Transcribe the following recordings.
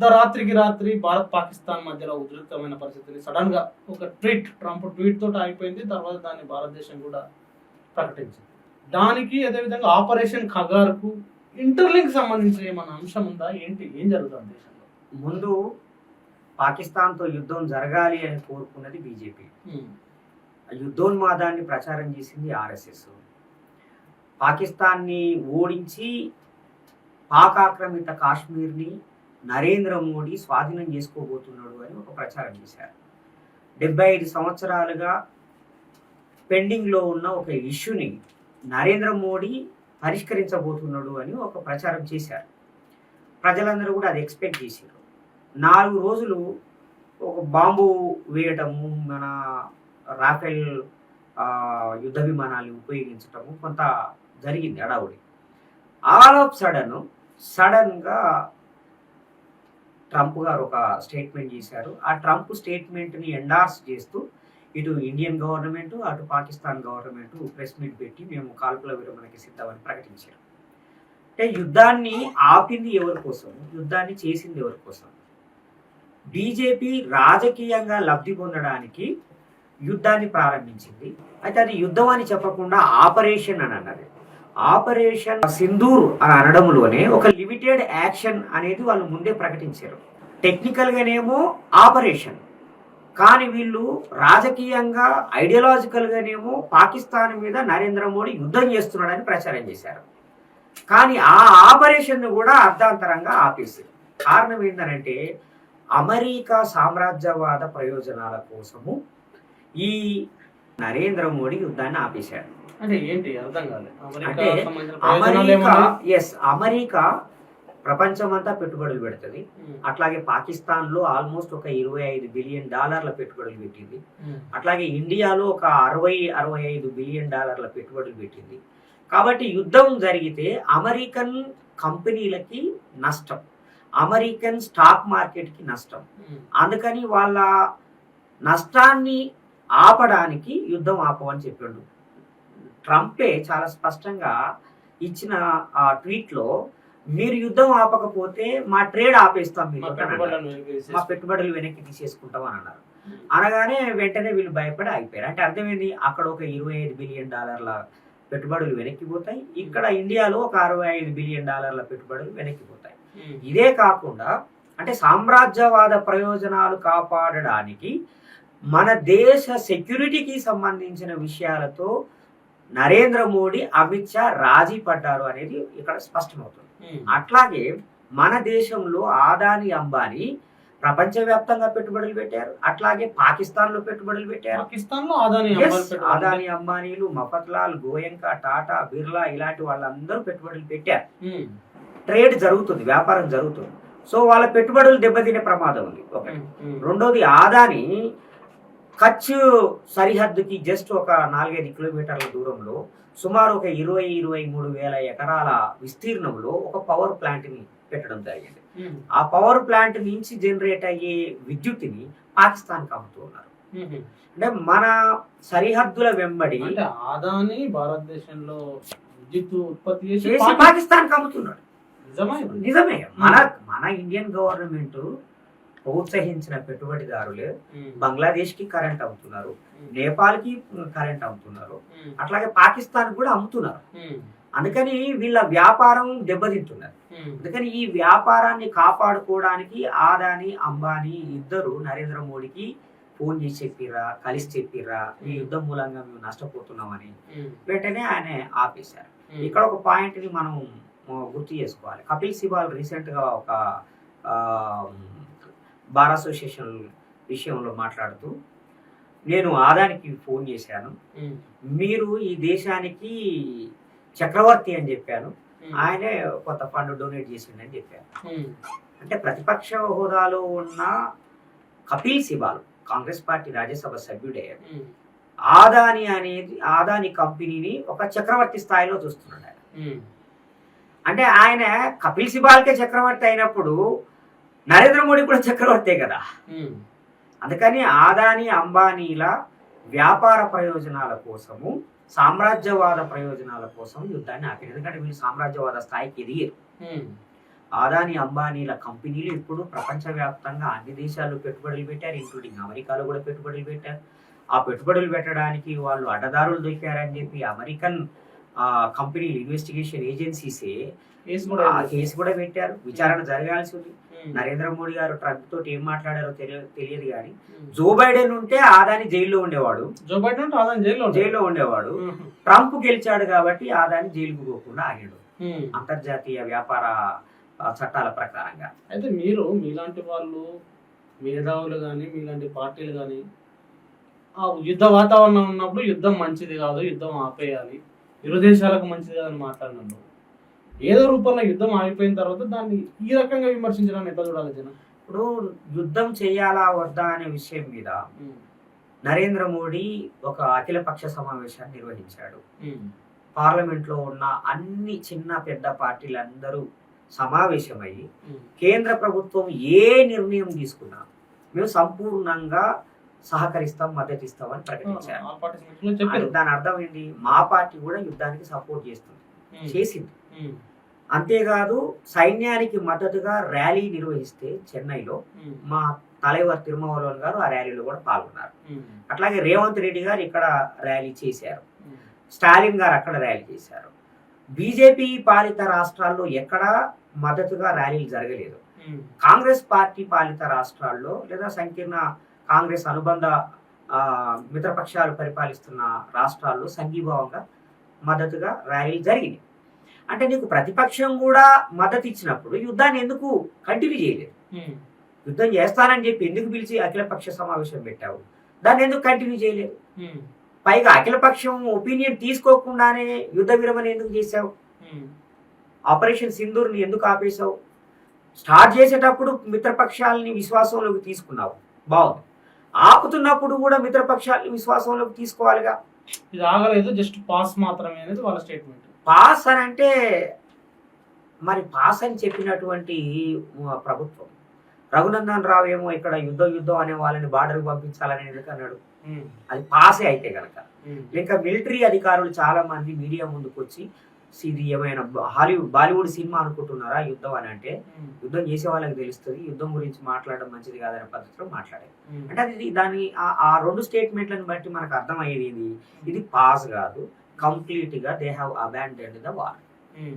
అర్ధరాత్రికి రాత్రి భారత్ పాకిస్తాన్ మధ్యలో ఉద్రిక్తమైన పరిస్థితిని సడన్గా ఒక ట్వీట్ ట్రంప్ ట్వీట్ తోటి ఆగిపోయింది. తర్వాత దాన్ని భారతదేశం కూడా ప్రకటించింది. దానికి అదేవిధంగా ఆపరేషన్ ఖగార్కు ఇంటర్లింక్ సంబంధించిన ఏమైనా అంశం ఉందా? ఏంటి? ఏం జరుగుతుంది దేశంలో? ముందు పాకిస్తాన్తో యుద్ధం జరగాలి అని కోరుకున్నది బీజేపీ. యుద్ధోన్మాదాన్ని ప్రచారం చేసింది ఆర్ఎస్ఎస్. పాకిస్తాన్ని ఓడించి పాక్ ఆక్రమిత కాశ్మీర్ని నరేంద్ర మోడీ స్వాధీనం చేసుకోబోతున్నాడు అని ఒక ప్రచారం చేశారు. డెబ్బై ఐదు సంవత్సరాలుగా పెండింగ్లో ఉన్న ఒక ఇష్యూని నరేంద్ర మోడీ పరిష్కరించబోతున్నాడు అని ఒక ప్రచారం చేశారు. ప్రజలందరూ కూడా అది ఎక్స్పెక్ట్ చేశారు. నాలుగు రోజులు ఒక బాంబు వేయటము మన రాఫెల్ యుద్ధ విమానాలు ఉపయోగించటము కొంత జరిగింది అడావుడి ఆల్ ఆఫ్ సడన్ సడన్గా ట్రంప్ గారు ఒక స్టేట్మెంట్ చేశారు. ఆ ట్రంప్ స్టేట్మెంట్ని ఎండార్స్ చేస్తూ ఇటు ఇండియన్ గవర్నమెంట్ అటు పాకిస్తాన్ గవర్నమెంట్ ప్రెస్ మీట్ పెట్టి మేము కాల్పుల విరమణకి సిద్ధమని ప్రకటించారు. అంటే యుద్ధాన్ని ఆపింది ఎవరి కోసం? యుద్ధాన్ని చేసింది ఎవరి కోసం? బీజేపీ రాజకీయంగా లబ్ధి పొందడానికి యుద్ధాన్ని ప్రారంభించింది. అయితే అది యుద్ధం అని చెప్పకుండా ఆపరేషన్ అని అన్నది ఆపరేషన్ సింధూర్ అని అనడంలోనే ఒక లిమిటెడ్ యాక్షన్ అనేది వాళ్ళు ముందే ప్రకటించారు. టెక్నికల్గానేమో ఆపరేషన్. కానీ వీళ్ళు రాజకీయంగా ఐడియాలజికల్గానేమో పాకిస్తాన్ మీద నరేంద్ర మోడీ యుద్ధం చేస్తున్నాడని ప్రచారం చేశారు. కానీ ఆ ఆపరేషన్ను కూడా అర్ధాంతరంగా ఆపేశారు. కారణం ఏంటంటే అమెరికా సామ్రాజ్యవాద ప్రయోజనాల కోసము ఈ నరేంద్ర మోడీ యుద్ధాన్ని ఆపేశాడు. అంటే ఏంటి? అర్థం అమెరికా? ఎస్ అమెరికా ప్రపంచమంతా పెట్టుబడులు పెడుతుంది. ఉమ్, అట్లాగే పాకిస్తాన్లో ఆల్మోస్ట్ ఒక ఇరవై ఐదు బిలియన్ డాలర్ల పెట్టుబడులు పెట్టింది. ఉమ్, అట్లాగే ఇండియాలో ఒక అరవై అరవై ఐదు బిలియన్ డాలర్ల పెట్టుబడులు పెట్టింది. కాబట్టి యుద్ధం జరిగితే అమెరికన్ కంపెనీలకి నష్టం. అమెరికన్ స్టాక్ మార్కెట్కి నష్టం. ఉమ్, అందుకని వాళ్ళ నష్టాన్ని ఆపడానికి యుద్ధం ఆపమని చెప్పిండు ట్రంపే చాలా స్పష్టంగా ఇచ్చిన ఆ ట్వీట్లో మీరు యుద్ధం ఆపకపోతే మా ట్రేడ్ ఆపేస్తాం మీరు మా పెట్టుబడులు వెనక్కి తీసేసుకుంటాం అని అన్నారు. అనగానే వెంటనే వీళ్ళు భయపడి అయిపోయారు అంటే అర్థమైంది అక్కడ ఒక ఇరవై ఐదు బిలియన్ డాలర్ల పెట్టుబడులు వెనక్కి పోతాయి. ఇక్కడ ఇండియాలో ఒక అరవై ఐదు బిలియన్ డాలర్ల పెట్టుబడులు వెనక్కి పోతాయి. ఇదే కాకుండా అంటే సామ్రాజ్యవాద ప్రయోజనాలు కాపాడడానికి మన దేశ సెక్యూరిటీకి సంబంధించిన విషయాలతో నరేంద్ర మోడీ అమిత్ షా రాజీ పడ్డారు అనేది ఇక్కడ స్పష్టమవుతుంది. ఉమ్, అట్లాగే మన దేశంలో ఆదాని అంబానీ ప్రపంచవ్యాప్తంగా పెట్టుబడులు పెట్టారు. అట్లాగే పాకిస్తాన్లో పెట్టుబడులు పెట్టారు. పాకిస్తాన్లో ఆదాని ఆదాని అంబానీలు మఫత్లాల్ గోయంకా టాటా బిర్లా ఇలాంటి వాళ్ళందరూ పెట్టుబడులు పెట్టారు. ఉమ్, ట్రేడ్ జరుగుతుంది వ్యాపారం జరుగుతుంది. సో వాళ్ళ పెట్టుబడులు దెబ్బతినే ప్రమాదం ఉంది. ఒకటి. ఉమ్, రెండోది ఆదాని కచ్ సరిహద్దుకి జస్ట్ ఒక నాలుగైదు కిలోమీటర్ల దూరంలో సుమారు ఒక ఇరవై ఇరవై మూడు వేల ఎకరాల విస్తీర్ణంలో ఒక పవర్ ప్లాంట్ని పెట్టడం జరిగింది. ఆ పవర్ ప్లాంట్ నుంచి జనరేట్ అయ్యే విద్యుత్తుని పాకిస్తాన్కి అమ్ముతూ ఉన్నారు. అంటే మన సరిహద్దుల వెంబడి ఆదాని భారతదేశంలో విద్యుత్ ఉత్పత్తి చేసి చేసి పాకి- పాకిస్తాన్కి అమ్ముతున్నాడు? నిజమే. మన మన ఇండియన్ గవర్నమెంట్ ప్రోత్సహించిన పెట్టుబడిదారులే బంగ్లాదేశ్కి కరెంట్ అమ్ముతున్నారు నేపాల్కి కరెంట్ అమ్ముతున్నారు అట్లాగే పాకిస్తాన్ కూడా అమ్ముతున్నారు. అందుకని వీళ్ళ వ్యాపారం దెబ్బతింటున్నారు అందుకని ఈ వ్యాపారాన్ని కాపాడుకోవడానికి ఆదాని అంబానీ ఇద్దరు నరేంద్ర మోడీకి ఫోన్ చేసి చెప్పిర్రా కలిసి చెప్పిర్రా ఈ యుద్ధం మూలంగా మేము నష్టపోతున్నామని వెంటనే ఆయన ఆపేశారు. ఇక్కడ ఒక పాయింట్ని మనం గుర్తు చేసుకోవాలి. కపిల్ సిబాల్ రీసెంట్గా ఒక ఆ, బార్ అసోసియేషన్ విషయంలో మాట్లాడుతూ నేను ఆదానికి ఫోన్ చేశాను. మీరు ఈ దేశానికి చక్రవర్తి అని చెప్పాను. ఆయనే కొంత ఫండ్ డొనేట్ చేసిండని చెప్పాను. అంటే ప్రతిపక్ష హోదాలో ఉన్న కపిల్ సిబాల్ కాంగ్రెస్ పార్టీ రాజ్యసభ సభ్యుడే ఆదాని అనేది ఆదాని కంపెనీని ఒక చక్రవర్తి స్థాయిలో చూస్తున్నాడు ఆయన. అంటే ఆయన కపిల్ సిబాల్కే చక్రవర్తి అయినప్పుడు నరేంద్ర మోడీ కూడా చక్రవర్తే కదా. అందుకని ఆదాని అంబానీల వ్యాపార ప్రయోజనాల కోసము సామ్రాజ్యవాద ప్రయోజనాల కోసం యుద్ధాన్ని ఆపారు. ఎందుకంటే వీళ్ళు సామ్రాజ్యవాద స్థాయికి ఎదిగారు. ఆదాని అంబానీల కంపెనీలు ఇప్పుడు ప్రపంచవ్యాప్తంగా అన్ని దేశాల్లో పెట్టుబడులు పెట్టారు ఇంక్లూడింగ్ అమెరికాలో కూడా పెట్టుబడులు పెట్టారు. ఆ పెట్టుబడులు పెట్టడానికి వాళ్ళు అడ్డదారులు దొరికారని చెప్పి అమెరికన్ కంపెనీలు ఇన్వెస్టిగేషన్ ఏజెన్సీసే కేసు కూడా ఆ కేసు కూడా పెట్టారు విచారణ జరగాల్సి ఉంది. నరేంద్ర మోడీ గారు ట్రంప్ తోటి ఏం మాట్లాడారో తెలియదు తెలియదు కానీ. జో బైడెన్ ఉంటే ఆదాని జైల్లో ఉండేవాడు జో బైడెన్ జైల్లో. జైల్లో ఉండేవాడు. ట్రంప్ గెలిచాడు కాబట్టి ఆదాని జైలుకు పోకుండా ఆగాడు. అంతర్జాతీయ వ్యాపార ఆ, చట్టాల ప్రకారంగా అయితే మీరు మీలాంటి వాళ్ళు మేధావులు కానీ మీలాంటి పార్టీలు కానీ ఆ యుద్ధ వాతావరణం ఉన్నప్పుడు యుద్ధం మంచిది కాదు యుద్ధం ఆపేయాలి ఇరు దేశాలకు మంచిది కాదని మాట్లాడినప్పుడు ఏదో రూపంలో యుద్ధం ఆగిపోయిన తర్వాత దాన్ని ఈ రకంగా విమర్శించడానికి ఎట్లా చూడాలి జనం. ఇప్పుడు యుద్ధం చేయాలా వద్దా అనే విషయం మీద నరేంద్ర మోడీ ఒక అఖిలపక్ష సమావేశాన్ని నిర్వహించాడు. పార్లమెంట్లో ఉన్న అన్ని చిన్న పెద్ద పార్టీలందరూ సమావేశమయ్యి కేంద్ర ప్రభుత్వం ఏ నిర్ణయం తీసుకున్నా మేము సంపూర్ణంగా సహకరిస్తాం మద్దతు ఇస్తామని ప్రకటించారు దాని అర్థం ఏంటి మా పార్టీ కూడా యుద్ధానికి సపోర్ట్ చేస్తుంది చేసింది. అంతేకాదు సైన్యానికి మద్దతుగా ర్యాలీ నిర్వహిస్తే చెన్నైలో. మా తలైవర్ తిరుమలవన్ గారు ఆ ర్యాలీలో కూడా పాల్గొన్నారు. అట్లాగే రేవంత్ రెడ్డి గారు ఇక్కడ ర్యాలీ చేశారు. స్టాలిన్ గారు అక్కడ ర్యాలీ చేశారు బీజేపీ పాలిత రాష్ట్రాల్లో ఎక్కడా మద్దతుగా ర్యాలీలు జరగలేదు. కాంగ్రెస్ పార్టీ పాలిత రాష్ట్రాల్లో లేదా సంకీర్ణ కాంగ్రెస్ అనుబంధ మిత్రపక్షాలు పరిపాలిస్తున్న రాష్ట్రాల్లో సంఘీభావంగా మద్దతుగా ర్యాలీలు జరిగినాయి. అంటే నీకు ప్రతిపక్షం కూడా మద్దతు ఇచ్చినప్పుడు యుద్ధాన్ని ఎందుకు కంటిన్యూ చేయలేదు. యుద్ధం చేస్తానని చెప్పి ఎందుకు పిలిచి అఖిలపక్ష సమావేశం పెట్టావు? దాన్ని ఎందుకు కంటిన్యూ చేయలేదు. పైగా అఖిలపక్షం ఒపీనియన్ తీసుకోకుండానే యుద్ధ విరమణ ఎందుకు చేశావు. ఆపరేషన్ సింధూర్ని ఎందుకు ఆపేశావు? స్టార్ట్ చేసేటప్పుడు మిత్రపక్షాలని విశ్వాసంలోకి తీసుకున్నావు. బాగుంది. ఆపుతున్నప్పుడు కూడా మిత్రపక్షాలని విశ్వాసంలోకి తీసుకోవాలిగా? ఇది ఆగలేదు జస్ట్ పాస్ మాత్రమే అనేది వాళ్ళ స్టేట్మెంట్. పాస్ అని అంటే మరి పాస్ అని చెప్పినటువంటి ప్రభుత్వం. రఘునందన్ రావు ఏమో ఇక్కడ యుద్ధం యుద్ధం అనే వాళ్ళని బార్డర్కి పంపించాలని ఎందుకు అన్నాడు? అది పాసే అయితే గనక. ఇంకా మిలిటరీ అధికారులు చాలా మంది మీడియా ముందుకు వచ్చి ఇది ఏమైనా హాలీవుడ్ బాలీవుడ్ సినిమా అనుకుంటున్నారా యుద్ధం అని అంటే యుద్ధం చేసే వాళ్ళకి తెలుస్తుంది యుద్ధం గురించి మాట్లాడడం మంచిది కాదనే పద్ధతిలో మాట్లాడారు. అంటే అది దాని ఆ- రెండు స్టేట్మెంట్లను బట్టి మనకు అర్థమయ్యేది ఇది ఇది పాస్ కాదు కంప్లీట్గా they have abandoned the war.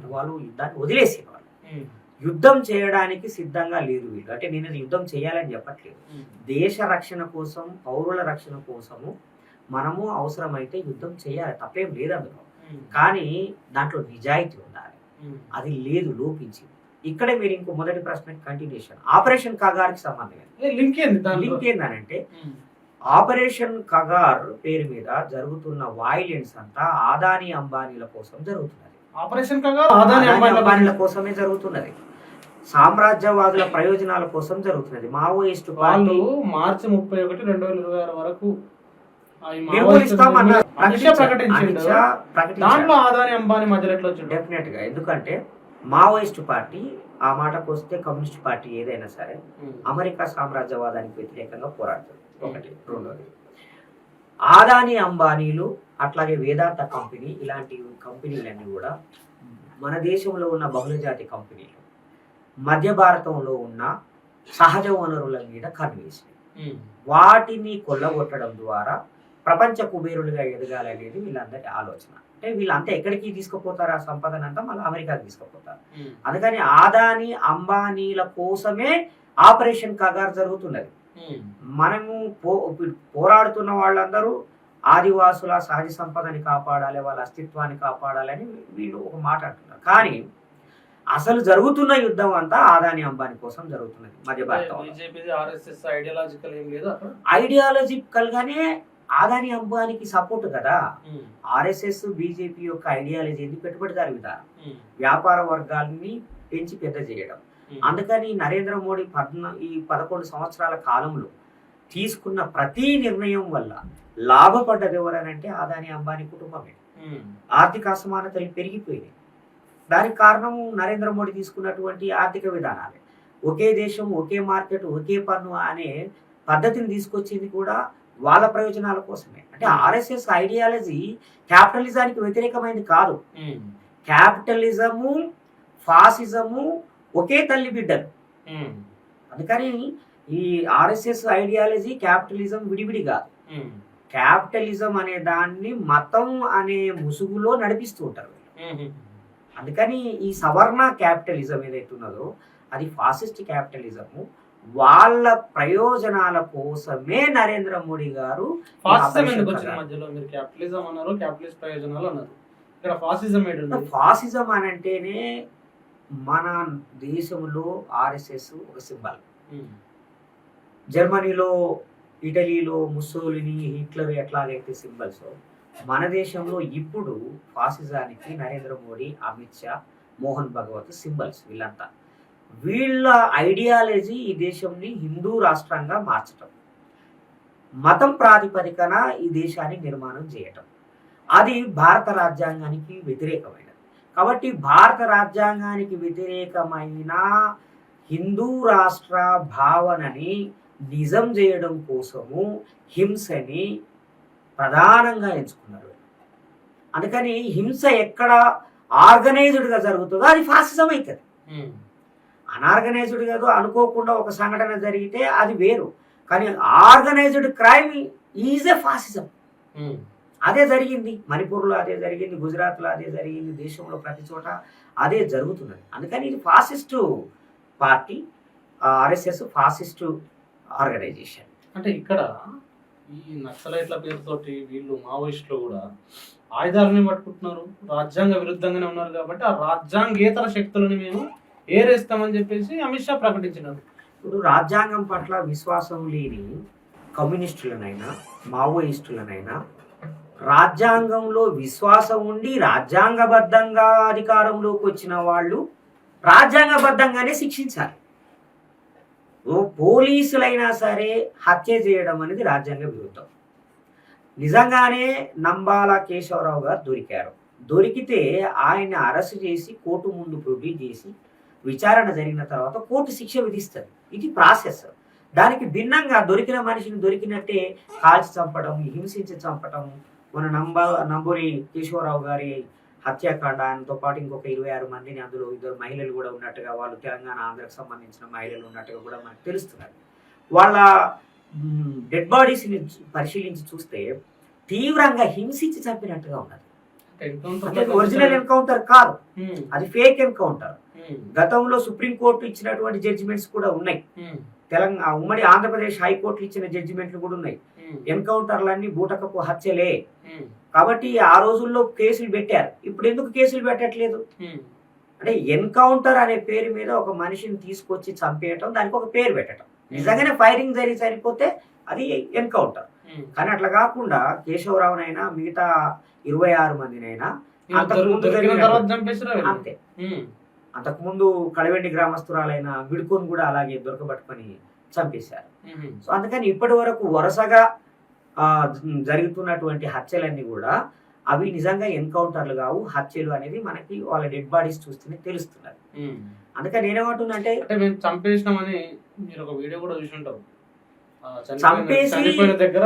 వాళ్ళు యుద్ధాన్ని వదిలేసేవాళ్ళు. యుద్ధం చేయడానికి సిద్ధంగా లేరు వీళ్ళు. అంటే నేను యుద్ధం చేయాలని చెప్పట్లేదు. దేశ రక్షణ కోసం పౌరుల రక్షణ కోసము మనము అవసరమైతే యుద్ధం చేయాలి. తప్పేం లేదు అందులో. కానీ దాంట్లో నిజాయితీ ఉండాలి. అది లేదు లోపించింది. ఇక్కడే మీరు ఇంకో మొదటి ప్రశ్న కంటిన్యూషన్ ఆపరేషన్ కగార్కి సంబంధం? లింక్ ఏంది లింక్ ఉమ్. ఆపరేషన్ కగార్ పేరు మీద జరుగుతున్న వాయిలెన్స్ అంతా ఆదాని అంబానీల కోసం జరుగుతున్నది. ఆపరేషన్ కాగా ఆదాని అంబానీల కోసమే జరుగుతున్నది. సామ్రాజ్యవాదుల ప్రయోజనాల కోసం జరుగుతున్నది. మావోయిస్ట్ వాళ్ళు మార్చి ముప్పై ఒకటి రెండు వేల ఇరవై ఆరు వరకు దాంట్లో ఆదాని అంబానీ మధ్యలో ఎట్లా డెఫినెట్గా. ఎందుకంటే మావోయిస్ట్ పార్టీ ఆ మాటకు వస్తే కమ్యూనిస్ట్ పార్టీ ఏదైనా సరే ఉమ్. అమెరికా సామ్రాజ్యవాదానికి వ్యతిరేకంగా పోరాడుతుంది. ఒకటి. రెండోది. ఆదాని అంబానీలు అట్లాగే వేదాంత కంపెనీ ఇలాంటి కంపెనీలన్నీ కూడా మన దేశంలో ఉన్న బహుళజాతి కంపెనీలు మధ్య భారతంలో ఉన్న సహజ వనరుల మీద కన్వేసినాయి ఉమ్. వాటిని కొల్లగొట్టడం ద్వారా ప్రపంచ కుబేరులుగా ఎదగాలనేది వీళ్ళందరి ఆలోచన. అంటే వీళ్ళంతా ఎక్కడికి తీసుకుపోతారు ఆ సంపదన అంతా? మళ్ళీ అమెరికాకి తీసుకుపోతారు. అందుకని ఆదాని అంబానీల కోసమే ఆపరేషన్ కగార్ జరుగుతున్నది. మనము పో పోరాడుతున్న వాళ్ళందరూ ఆదివాసుల సహజ సంపదని కాపాడాలి వాళ్ళ అస్తిత్వాన్ని కాపాడాలని వీళ్ళు ఒక మాట అంటున్నారు. కానీ అసలు జరుగుతున్న యుద్ధం అంతా ఆదాని అంబానీ కోసం జరుగుతున్నది మధ్య అక్కడ ఐడియాలజికల్ గానే ఆదాని అంబానీకి సపోర్ట్ కదా. ఆర్ఎస్ఎస్ బీజేపీ యొక్క ఐడియాలజీని పెట్టుబడిదారు విధానం. వ్యాపార వర్గాల్ని పెంచి పెద్ద చేయడం. అందుకని నరేంద్ర మోడీ పద్న ఈ పదకొండు సంవత్సరాల కాలంలో తీసుకున్న ప్రతి నిర్ణయం వల్ల లాభపడ్డది ఎవరనంటే ఆదాని అంబానీ కుటుంబమే. ఆర్థిక అసమానతలు పెరిగిపోయినాయి దానికి కారణం నరేంద్ర మోడీ తీసుకున్నటువంటి ఆర్థిక విధానాలే ఒకే దేశం ఒకే మార్కెట్ ఒకే పన్ను అనే పద్ధతిని తీసుకొచ్చింది కూడా వాళ్ళ ప్రయోజనాల కోసమే. అంటే ఆర్ఎస్ఎస్ ఐడియాలజీ క్యాపిటలిజానికి వ్యతిరేకమైనది కాదు. క్యాపిటలిజము ఫాసిజము ఒకే తల్లి బిడ్డలు. అందుకని ఈ ఆర్ఎస్ఎస్ ఐడియాలజీ క్యాపిటలిజం విడివిడి కాదు. క్యాపిటలిజం అనే దాన్ని మతం అనే ముసుగులో నడిపిస్తూ ఉంటారు అందుకని ఈ సవర్ణ క్యాపిటలిజం ఏదైతే ఉన్నదో అది ఫాసిస్ట్ క్యాపిటలిజము వాళ్ళ ప్రయోజనాల కోసమే నరేంద్ర మోడీ గారు ఫాసిజం ఎందుకు వచ్చిన. మధ్యలో? మీరు క్యాపిటలిజం అన్నారు క్యాపిటలిస్ట్ ప్రయోజనాలు అన్నారు. ఇక్కడ ఫాసిజం ఏంటి ఫాసిజం అని అంటేనే మన దేశంలో ఆర్ఎస్ఎస్ ఒక సింబల్. జర్మనీలో ఇటలీలో ముస్సోలిని హిట్లర్ ఎట్లాగైతే సింబల్స్ మన దేశంలో ఇప్పుడు ఫాసిజానికి నరేంద్ర మోడీ అమిత్ షా మోహన్ భగవత్ సింబల్స్ వీళ్ళంతా. వీళ్ళ ఐడియాలజీ ఈ దేశంని హిందూ రాష్ట్రంగా మార్చటం. మతం ప్రాతిపదికన ఈ దేశాన్ని నిర్మాణం చేయటం. అది భారత రాజ్యాంగానికి వ్యతిరేకమైనది. కాబట్టి భారత రాజ్యాంగానికి వ్యతిరేకమైన హిందూ రాష్ట్ర భావనని నిజం చేయడం కోసము హింసని ప్రధానంగా ఎంచుకున్నారు. అందుకని హింస ఎక్కడ ఆర్గనైజ్డ్గా జరుగుతుందో అది ఫాసిజం అవుతుంది. అనార్గనైజ్డ్ కాదు అనుకోకుండా ఒక సంఘటన జరిగితే అది వేరు. కానీ organised crime is a fascism. అదే జరిగింది. మణిపూర్లో అదే జరిగింది గుజరాత్లో అదే జరిగింది దేశంలో ప్రతి చోట అదే జరుగుతున్నది. అందుకని ఇది fascist party RSS fascist organisation. అంటే ఇక్కడ ఈ నక్సలైట్ల పేరుతోటి వీళ్ళు మావోయిస్టులు కూడా ఆయుధాలని పట్టుకుంటున్నారు రాజ్యాంగ విరుద్ధంగానే ఉన్నారు కాబట్టి ఆ రాజ్యాంగేతర శక్తులను మేము ఏరేస్తామని చెప్పేసి అమిత్ షా ప్రకటించినారు ఇప్పుడు రాజ్యాంగం పట్ల విశ్వాసం లేని కమ్యూనిస్టులనైనా మావోయిస్టులనైనా రాజ్యాంగంలో విశ్వాసం ఉండి రాజ్యాంగబద్ధంగా అధికారంలోకి వచ్చిన వాళ్ళు రాజ్యాంగబద్ధంగానే శిక్షించాలి. పోలీసులైనా సరే హత్య చేయడం అనేది రాజ్యాంగ విరుద్ధం. నిజంగానే నంబాల కేశవరావు గారు దొరికారు. దొరికితే ఆయన అరెస్ట్ చేసి కోర్టు ముందు ప్రొడ్యూస్ చేసి విచారణ జరిగిన తర్వాత కోర్టు శిక్ష విధిస్తుంది. ఇది ప్రాసెస్. దానికి భిన్నంగా దొరికిన మనిషిని దొరికినట్టే కాల్చి చంపడం హింసించి చంపడం మన నంబ నంబూరి కిషోరావు గారి హత్యాకాండ ఆయనతో పాటు ఇంకొక ఇరవై ఆరు మందిని అందులో ఇద్దరు మహిళలు కూడా ఉన్నట్టుగా వాళ్ళు తెలంగాణ ఆంధ్రకు సంబంధించిన మహిళలు ఉన్నట్టుగా కూడా మనకు తెలుస్తున్నారు వాళ్ళ డెడ్ బాడీస్ని పరిశీలించి చూస్తే తీవ్రంగా హింసించి చంపినట్టుగా ఉన్నది. ఒరిజినల్ ఎన్కౌంటర్ కాదు. అది ఫేక్ ఎన్కౌంటర్ గతంలో సుప్రీంకోర్టు ఇచ్చినటువంటి జడ్జిమెంట్స్ కూడా ఉన్నాయి. తెలంగాణ ఉమ్మడి ఆంధ్రప్రదేశ్ హైకోర్టు ఇచ్చిన జడ్జిమెంట్లు కూడా ఉన్నాయి. ఎన్కౌంటర్లన్నీ బూటకపు హత్యలే. కాబట్టి ఆ రోజుల్లో కేసులు పెట్టారు. ఇప్పుడు ఎందుకు కేసులు పెట్టట్లేదు? అంటే ఎన్కౌంటర్ అనే పేరు మీద ఒక మనిషిని తీసుకొచ్చి చంపేయటం దానికి ఒక పేరు పెట్టడం నిజంగానే ఫైరింగ్ జరిగి సరిపోతే అది ఎన్కౌంటర్ కానీ అట్లా కాకుండా కేశవరావునైనా మిగతా ఇరవై ఆరు మందినైనా. అంతే. అంతకుముందు కడవెండి గ్రామస్తురాలైన విడుకోని కూడా అలాగే దొరకబట్టుకొని చంపేశారు. సో అందుకని ఇప్పటి వరకు వరుసగా జరుగుతున్నటువంటి హత్యలన్నీ కూడా అవి నిజంగా ఎన్కౌంటర్లు కావు. హత్యలు అనేది మనకి వాళ్ళ డెడ్ బాడీస్ చూస్తేనే తెలుస్తున్నది. అందుకని నేనేమంటున్నా అంటే మేము చంపేసినామని మీరు ఒక వీడియో కూడా చూసి ఉంటారు. చంపేసి- దగ్గర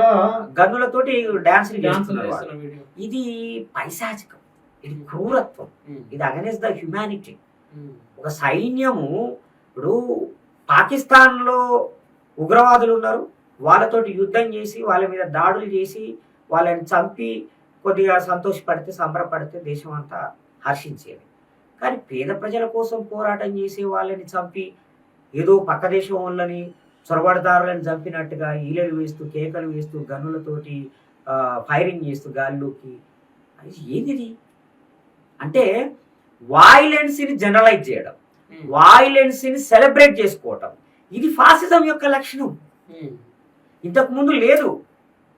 గన్నులతోటి డాన్స్ ఇది పైశాచికం. ఇది క్రూరత్వం. ఇది అగనెస్ట్ ద హ్యుమానిటీ ఒక సైన్యము ఇప్పుడు పాకిస్తాన్లో ఉగ్రవాదులు ఉన్నారు. వాళ్ళతోటి యుద్ధం చేసి వాళ్ళ మీద దాడులు చేసి వాళ్ళని చంపి కొద్దిగా సంతోషపడితే సంబరపడితే దేశం అంతా హర్షించేది. కానీ పేద ప్రజల కోసం పోరాటం చేసే వాళ్ళని చంపి ఏదో పక్క దేశం వాళ్ళని చొరబడదారులను చంపినట్టుగా ఈలలు వేస్తూ కేకలు వేస్తూ గన్నులతోటి ఫైరింగ్ చేస్తూ గాలిలోకి. అది ఏంది అంటే వాయిలెన్స్ని జనరలైజ్ చేయడం వాయిలెన్స్ని సెలబ్రేట్ చేసుకోవటం. ఇది ఫాసిజం యొక్క లక్షణం. ఇంతకు ముందు లేదు.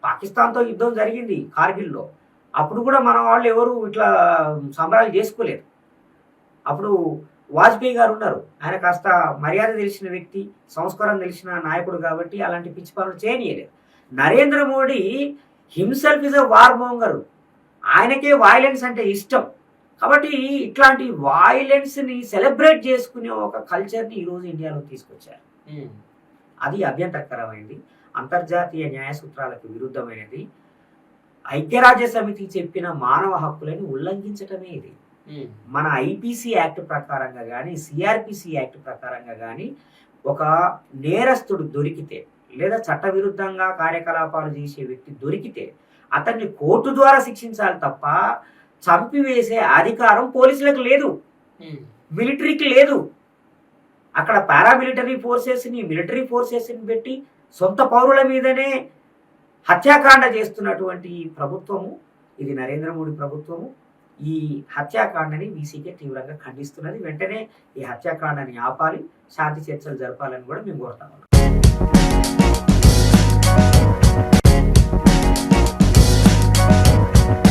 పాకిస్తాన్తో యుద్ధం జరిగింది కార్గిల్లో. అప్పుడు కూడా మన వాళ్ళు ఎవరు ఇట్లా సంబరాలు చేసుకోలేదు. అప్పుడు వాజ్పేయి గారు ఉన్నారు. ఆయన కాస్త మర్యాద తెలిసిన వ్యక్తి సంస్కారం తెలిసిన నాయకుడు కాబట్టి అలాంటి పిచ్చి పనులు చేయనీయలేదు. Narendra Modi himself is a war monger. ఆయనకే వాయిలెన్స్ అంటే ఇష్టం. కాబట్టి ఇట్లాంటి వాయిలెన్స్ని సెలబ్రేట్ చేసుకునే ఒక కల్చర్ని ఈరోజు ఇండియాలో తీసుకొచ్చారు. అది అభ్యంతరకరమైంది అంతర్జాతీయ న్యాయ సూత్రాలకు విరుద్ధమైనది. ఐక్యరాజ్య సమితి చెప్పిన మానవ హక్కులను ఉల్లంఘించటమే ఇది. మన ఐపీసీ యాక్ట్ ప్రకారంగా కానీ సిఆర్పిసి యాక్ట్ ప్రకారంగా కానీ ఒక నేరస్తుడు దొరికితే లేదా చట్టవిరుద్ధంగా కార్యకలాపాలు చేసే వ్యక్తి దొరికితే అతన్ని కోర్టు ద్వారా శిక్షించాలి తప్ప చంపివేసే అధికారం పోలీసులకు లేదు. మిలిటరీకి లేదు. అక్కడ పారామిలిటరీ ఫోర్సెస్ని మిలిటరీ ఫోర్సెస్ని పెట్టి సొంత పౌరుల మీదనే హత్యాకాండ చేస్తున్నటువంటి ప్రభుత్వము. ఇది నరేంద్ర మోడీ ప్రభుత్వము. ఈ హత్యాకాండని వీసీకే తీవ్రంగా ఖండిస్తున్నది. వెంటనే ఈ హత్యాకాండని ఆపాలి. శాంతి చర్చలు జరపాలని కూడా మేము కోరుతాము